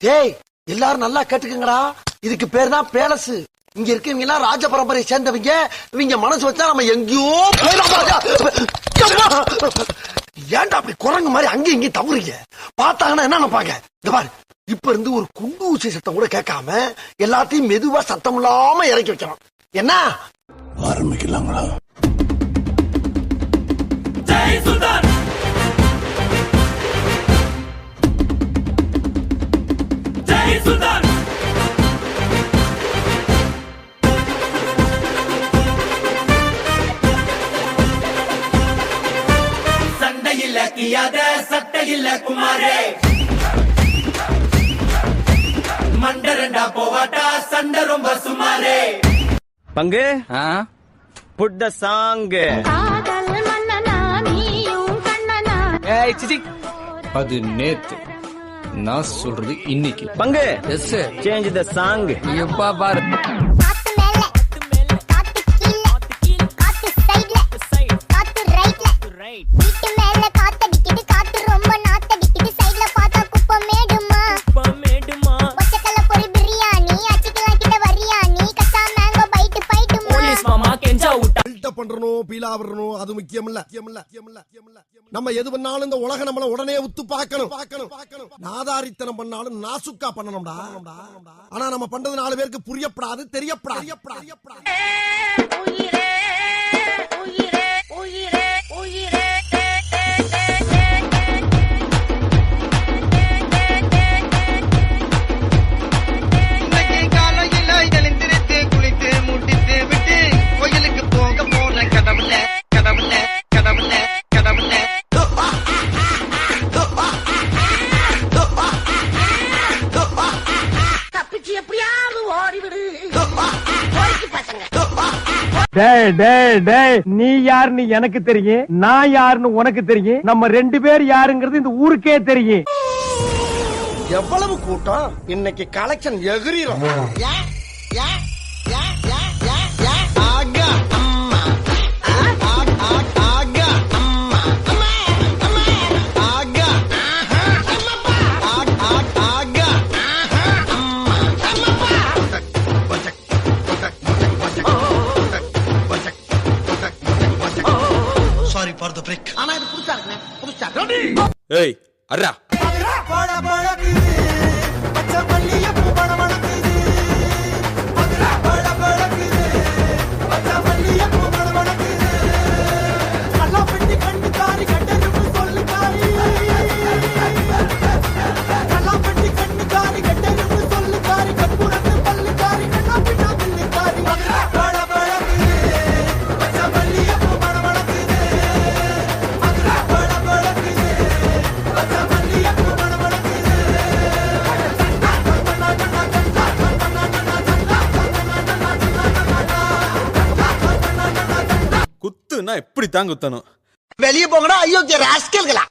டேய் எல்லாரும் நல்லா கேட்டுக்குங்கடா. இதுக்கு பேர் தான் பேலஸ். இங்க இருக்கவங்க எல்லாம் ராஜ பரம்பரையை சேர்ந்தவங்க. இவங்க மனசு வச்சா நம்ம எங்கேயோ! ஏன்டா அப்படி குரங்கு மாதிரி அங்கேயும் இங்கேயும் தவறுங்க? பார்த்தாங்கன்னா என்ன நினைப்பாங்க? இந்த பாரு இப்ப இருந்து ஒரு குண்டு ஊசி சத்தம் கூட கேட்காம எல்லாத்தையும் மெதுவா சத்தம் இல்லாம இறக்கி வைக்கிறோம் என்ன? ஆரம்பிக்கலாங்களா சண்டையில கியாத சட்டையில குமாரே. மண்டரண்டா போவாட்டா சண்டை ரொம்ப சுமாரே. பங்கு? புட் த சாங் ஏய் அது நேத்து நான் சொல்றது இன்னைக்கு. பங்கு? எஸ் சேஞ்ச் த சாங் எப்பா பாரு. பண்றணும் பீலா வரணும் அது முக்கியம் இல்ல நம்ம எது பண்ணாலும் இந்த உலக நம்மள உடனே உத்து பார்க்கணும். பார்க்கணும் பார்க்கணும். நாதாரித்தனம் பண்ணாலும் நாசுக்கா பண்ணணும்டா. ஆனா நம்ம பண்றது நாலு பேருக்கு புரியப்படாது தெரியப்படாது. நீ யாருன்னு எனக்கு தெரியும் நான் யாருன்னு உனக்கு தெரியும் நம்ம ரெண்டு பேர் யாருங்கிறது இந்த ஊருக்கே தெரியும். எவ்வளவு கூட்டம்? இன்னைக்கு கலெக்ஷன் எகிரிரும். சாரி ஃபார் த பிரேக் ஆனா இது புதுசா இருக்குண்ணே. புதுசா. ஏய் அர்ரா. குத்துனா எப்படி தான் குத்தணும்? வெளியே போங்கடா. ஐயோ ராஸ்கல்களா?